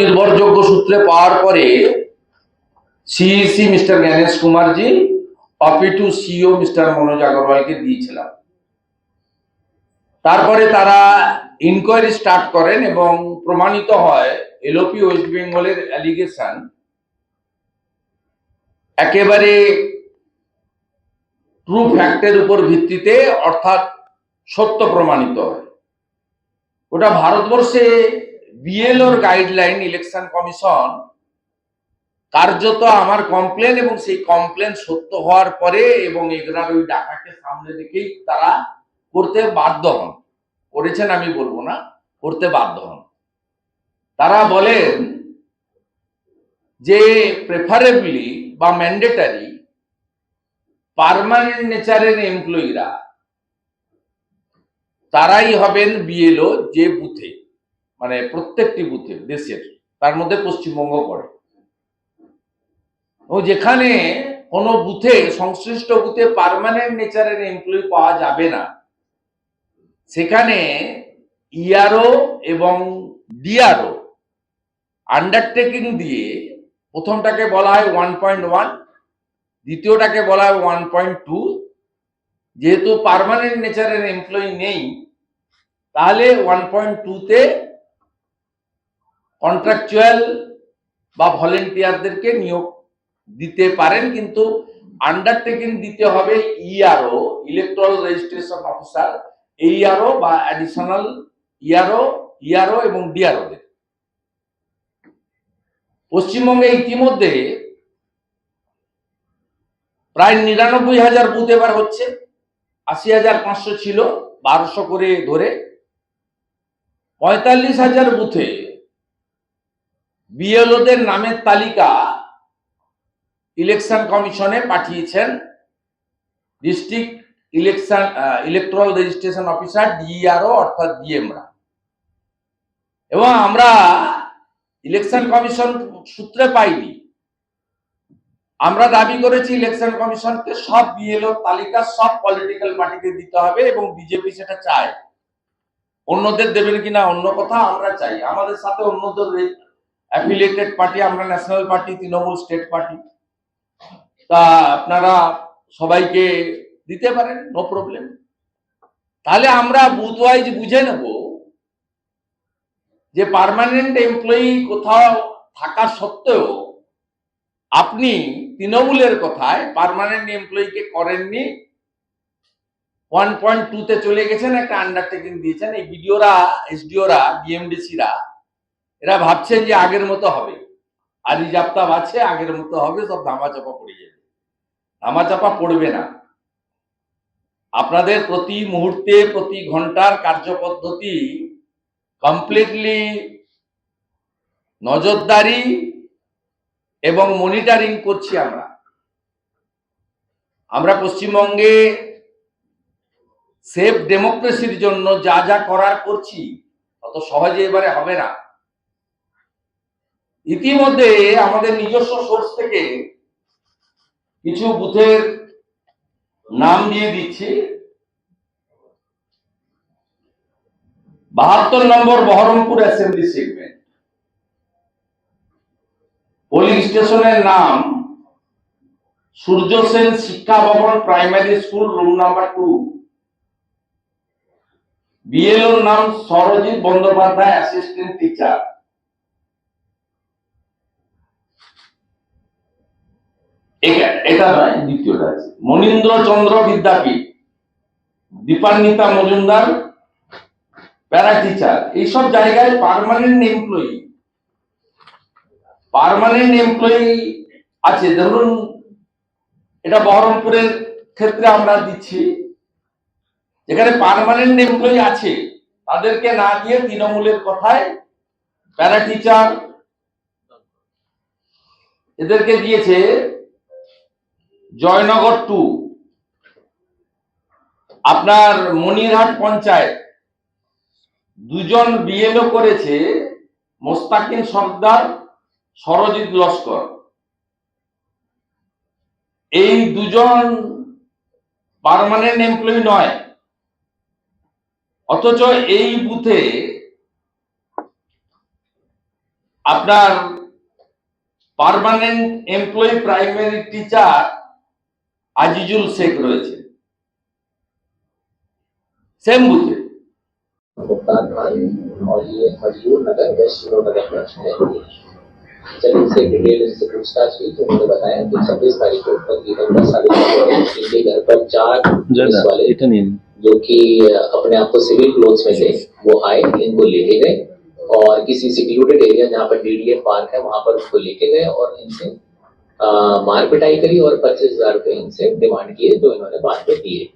নির্ভরযোগ্য সূত্রে পাওয়ার পরে সিইসি মিস্টার জ্ঞানেশ কুমারজি অপি টু সিও মিস্টার মনোজ আগরওয়ালকে দিয়েছিলাম। তারপরে তারা ইনকোয়ারি স্টার্ট করেন এবং প্রমাণিত হয় এলওপি ওয়েস্ট বেঙ্গলের অ্যালিগেশন একেবারে ট্রু ফ্যাক্টের উপর ভিত্তিতে, অর্থাৎ সত্য প্রমাণিত হয়। ওটা ভারতবর্ষে বিএলওর গাইডলাইন ইলেকশন কমিশন কার্যত আমার কমপ্লেন এবং সেই কমপ্লেন সত্য হওয়ার পরে এবং এগুলার ওই ডাটাকে সামনে রেখেই তারা করতে বাধ্য হন। করেছেন আমি বলব না, করতে বাধ্য হন। তারা বলেন যে প্রেফারেবলি বা ম্যান্ডেটারি পার্মানেন্ট নেচারের এমপ্লয়িরা তারাই হবেন বিএলও যে বুথে। মানে প্রত্যেকটি বুথে, দেশের, তার মধ্যে পশ্চিমবঙ্গ পড়ে। ও যেখানে কোনো বুথে, সংশ্লিষ্ট বুথে পার্মানেন্ট নেচারের এমপ্লয়ি পাওয়া যাবে না। সেখানে ইআরও এবং ডিআরও আন্ডারটেকিং দিয়ে প্রথমটাকে বলা হয় ওয়ান পয়েন্ট ওয়ান দ্বিতীয়টাকে বলা হয় ওয়ান পয়েন্ট টু যেহেতু পার্মানেন্ট নেচারের এমপ্লয়ি নেই, তাহলে ওয়ান পয়েন্ট টুতে কন্ট্রাকচুয়াল বা ভলেন্টিয়ারদেরকে নিয়োগ দিতে পারেন, কিন্তু আন্ডারটেকিং দিতে হবে ERO electoral registration officer AERO বা অ্যাডিশনাল ইআরও ইআরও এবং ডিআরওদের পশ্চিমবঙ্গে ইতিমধ্যে প্রায় নিরানব্বই হাজার বুথ এবার হচ্ছে, আশি হাজার পাঁচশো ছিল, বারোশো করে ধরে। পঁয়তাল্লিশ হাজার বুথে বিএলওদের নামের তালিকা ইলেকশন কমিশনে পাঠিয়েছেন district election electoral registration officer DRO, অর্থাৎ ডিএমরা। এবং আমরা ইলেকশন কমিশন সূত্রে পাইনি। আমরা দাবি করেছি ইলেকশন কমিশনকে সব বিএলও তালিকা, সব পলিটিক্যাল পার্টিকে দিতে হবে এবং বিজেপি সেটা চায়। অন্যদের দেবেন কিনা অন্য কথা আমরা চাই। আমাদের সাথে অন্যদের অ্যাফিলিয়েটেড পার্টি আমরা national party Trinamool state party তা আপনারা সবাইকে দিতে পারেন নো প্রবলেম তাহলে আমরা বুথ ওয়াইজ বুঝে নেব যে পার্মানেন্ট এমপ্লয়ি কোথাও থাকা সত্ত্বেও আপনি তৃণমূলের কথায় পার্মানেন্ট এমপ্লয়িকে করেননি ওয়ান পয়েন্ট টুতে চলে গেছেন, একটা আন্ডারটেকিং দিয়েছেন। এই বিডিওরা এসডিওরা ডিএমডিসিরা এরা ভাবছেন যে আগের মতো হবে। আর জাপ্তাব আছে, আগের মতো হবে, সব ধামাচাপা পড়ে যাবে। ধামাচাপা পড়বে না। আপনাদের প্রতি মুহূর্তে, প্রতি ঘণ্টার কার্যপদ্ধতি কমপ্লিটলি নজরদারি এবং মনিটরিং করছি আমরা। আমরা পশ্চিমবঙ্গে সেফ ডেমোক্রেসির জন্য যা যা করার করছি, অত সহজে এবারে হবে না। ইতিমধ্যে আমাদের নিজস্ব সোর্স থেকে কিছু বুথের নাম দিয়ে দিচ্ছি। বাহাত্তর নম্বর বহরমপুর অ্যাসেম্বলি সেগমেন্ট পোলিং স্টেশনের নাম Surya Sen Shiksha Bhavan primary school room number two বিএলওর নাম সরজিৎ বন্দ্যোপাধ্যায় অ্যাসিস্ট্যান্ট টিচার এটা নয়, দ্বিতীয়টা আছে। মনীন্দ্র চন্দ্র বিদ্যাপীঠ দীপান্বিতা মজুমদার, প্যারা টিচার, এইসব জায়গায় পার্মানেন্ট এমপ্লয়ি পারমানেন্ট এমপ্লয়ি আছে। ধরুন, এটা বহরমপুরের ক্ষেত্রে আমরা দিচ্ছি। যেখানে পার্মানেন্ট এমপ্লয়ি আছে, তাদেরকে না দিয়ে তৃণমূলের কথায় প্যারা টিচার এদেরকে দিয়েছে জয়নগর টু আপনার মনিরহাট পঞ্চায়েত। দুজন বিএলও করেছে মোস্তাকিন সর্দার, সরজিৎ লস্কর। এই দুজন পারমানেন্ট এমপ্লয়ি নয়। অথচ এই বুথে আপনার permanent employee primary teacher Azizul Sheikh রয়েছে সেম বুথে मुख्तार खान और ये मजदूर नगर वेस्ट नगर प्रश्न है जब इनसे डिटेल इनसे पूछताछ की तो उन्होंने बताया कि छब्बीस तारीख को तकरीबन दस साढ़े दस बजे इनके घर पर चार पुलिस वाले जो कि अपने आप को सिविल क्लोथ्स में थे वो आए इनको लेके गए और किसी सिक्योरिटेड एरिया जहाँ पर डीडीए पार्क है वहां पर उसको लेके गए और इनसे अ, मार पिटाई करी और पच्चीस हज़ार रुपए इनसे डिमांड किए जो इन्होंने बाद में दिए।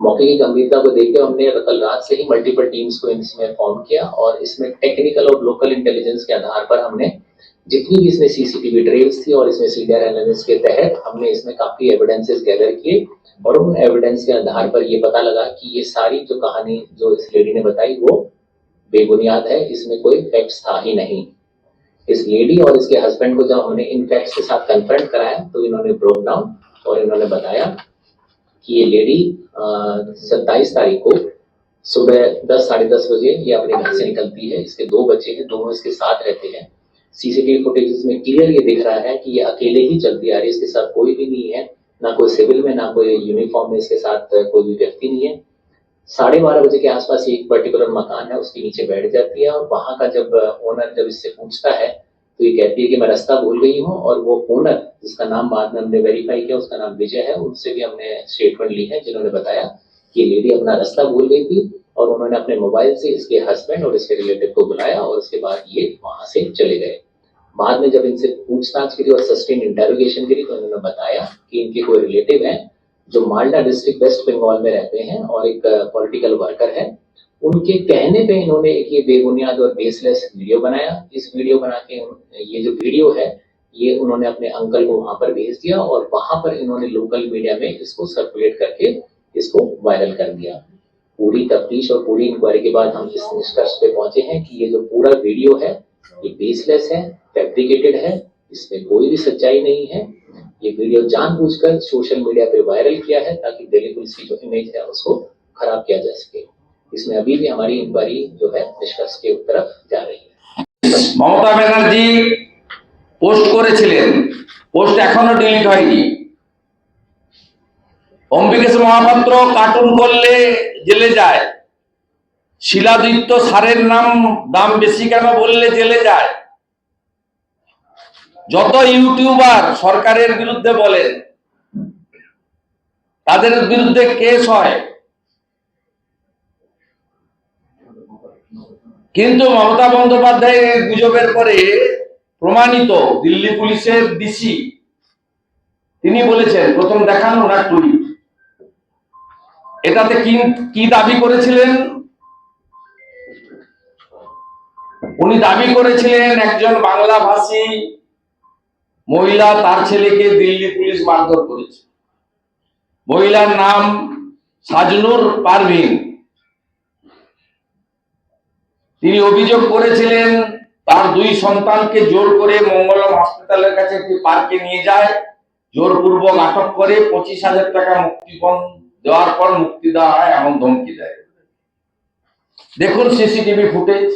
मौके की गंभीरता को हुए हमने कल रात से ही मल्टीपल टीम्स को इसमें फॉर्म किया और इसमें टेक्निकल और लोकल इंटेलिजेंस के आधार पर हमने जितनी भी इसमें सीसीटीवी ट्रेल्स थी और इसमें सीडीआर एनालिसिस के तहत हमने इसमें काफ़ी एविडेंसेस गैदर किए और उन एविडेंस के आधार पर ये पता लगा कि ये सारी जो कहानी जो इस लेडी ने बताई वो बेबुनियाद है, इसमें कोई फैक्ट्स था ही नहीं। इस लेडी और इसके हस्बैंड को जब हमने इन फैक्ट्स के साथ कन्फ्रंट कराया तो इन्होंने ब्रोक डाउन और इन्होंने बताया कि ये लेडी सत्ताईस तारीख को सुबह दस, साढ़े दस बजे ये अपने घर से निकलती है। इसके दो बच्चे हैं, दोनों इसके साथ रहते हैं। सीसीटीवी फुटेज में क्लियर ये दिख रहा है कि ये अकेले ही चलती आ रही है। इसके साथ कोई भी नहीं है, ना कोई सिविल में, ना कोई यूनिफॉर्म में इसके साथ कोई भी व्यक्ति नहीं है। साढ़े बारह बजे के आसपास एक पर्टिकुलर मकान है, उसके नीचे बैठ जाती है और वहाँ का जब ओनर जब इससे पूछता है तो ये कहती है कि मैं रास्ता भूल गई हूँ और वो ओनर जिसका नाम बाद में हमने वेरीफाई किया, उसका नाम विजय है, उनसे भी हमने स्टेटमेंट ली है, जिन्होंने बताया कि लेडी अपना रास्ता भूल गई थी और उन्होंने अपने मोबाइल से इसके हस्बैंड और इसके रिलेटिव को बुलाया और उसके बाद ये वहाँ से चले गए। बाद में जब इनसे पूछताछ करी और सस्टेन इंटेरोगेशन करी तो उन्होंने बताया कि इनके कोई रिलेटिव हैं जो मालदा डिस्ट्रिक्ट वेस्ट बंगाल में रहते हैं और एक पॉलिटिकल वर्कर है, उनके कहने पे इन्होंने एक ये बेबुनियाद और बेसलेस वीडियो बनाया। इस वीडियो बना के ये जो वीडियो है, ये उन्होंने अपने अंकल को वहाँ पर भेज दिया और वहाँ पर इन्होंने लोकल मीडिया में इसको सर्कुलेट करके इसको वायरल कर दिया। पूरी तफ्तीश और पूरी इंक्वायरी के बाद हम इस निष्कर्ष पे पहुँचे हैं कि ये जो पूरा वीडियो है, ये बेसलेस है फैब्रिकेटेड है, इसमें कोई भी सच्चाई नहीं है। ये वीडियो जानबूझकर सोशल मीडिया पे वायरल किया है ताकि दिल्ली पुलिस की जो इमेज है उसको खराब किया जा सके इसमें अभी भी हमारी इंक्वायरी जो है निष्कर्ष के तरफ जा रही है মমতা ব্যানার্জি পোস্ট করেছিলেন পোস্ট এখনো ডিলিট হয়নি অম্বিকেশ মহাপাত্র কার্টুন করলে জেলে যায় শিলাদিত্য সারের নাম দাম বেশি কেন বললে জেলে যায় যত ইউটিউবার সরকারের বিরুদ্ধে বলেন তাদের বিরুদ্ধে কেস হয়। কিন্তু মমতা বন্দ্যোপাধ্যায়ের গুজবের পরে প্রমাণিত দিল্লি পুলিশের ডিসি তিনি বলেছেন, প্রথম দেখানো না টুইট? এটাতে কি দাবি করেছিলেন? উনি দাবি করেছিলেন, একজন বাংলা ভাষী মহিলা তার ছেলেকে দিল্লি পুলিশ মারধর করেছে। মহিলার নাম সাজনুর পারভিন। তিনি অভিযোগ করেছিলেন, তার দুই সন্তানকে জোর করে মঙ্গলম হসপিটালের কাছে একটি পার্কে নিয়ে যায়, জোরপূর্বক আটক করে, পঁচিশ হাজার টাকা মুক্তিপণ দেওয়ার পর মুক্তি দেওয়া হয়, এমন ধমকি দেয়। দেখুন সিসিটিভি ফুটেজ।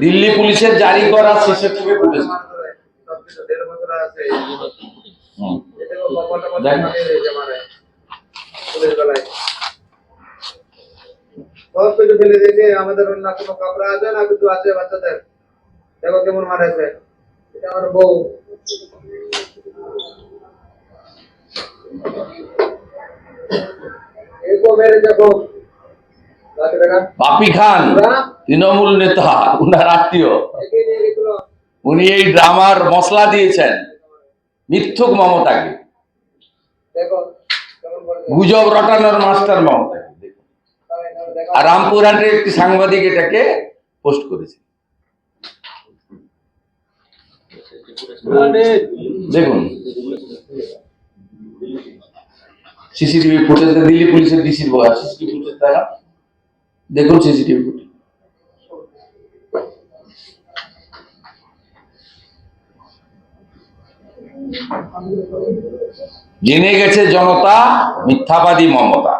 দিল্লি পুলিশের জারি করা সিসিটিভি পুলিশ। বাচ্চাদের দেখো কেমন মারেছে এটা আমার বউ বাপি খান তৃণমূল নেতা উনার আত্মীয়। উনি এই ড্রামার মশলা দিয়েছেন মিথ্যুক মমতাকে। দেখো গুজব রটানোর মাস্টার মমতাকে। দেখো আর রামপুরহাটের একটি সাংবাদিক এটাকে পোস্ট করেছে। দেখুন। সিসিটিভি ফুটেজ দিল্লি পুলিশের ডিসির বয়স। সিসিটিভি ফুটেজ তারা দেখুন সিসিটিভি ফুটেজ। জেনে গেছে জনতা মিথ্যাবাদী Mamata.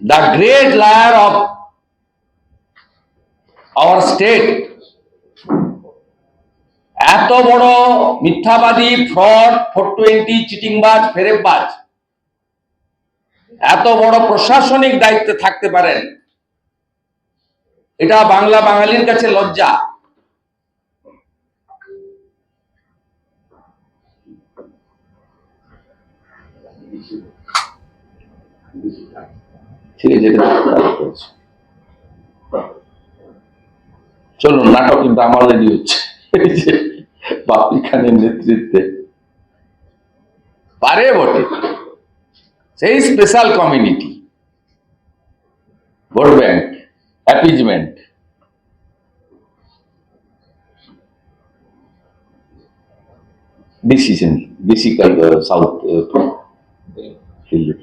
The great liar of our state এত বড় মিথ্যাবাদী ফ্রড ফোর টোয়েন্টি চিটিংবাজ, ফেরেববাজ। এত বড় প্রশাসনিক দায়িত্বে থাকতে পারেন। এটা বাংলা বাঙালির কাছে লজ্জা। চলুন, নাটক কিন্তু আমার রেডি হচ্ছে। বাপি খানের নেতৃত্বে। পারে বটে। সেই special community vote bank appeasement decision basically south field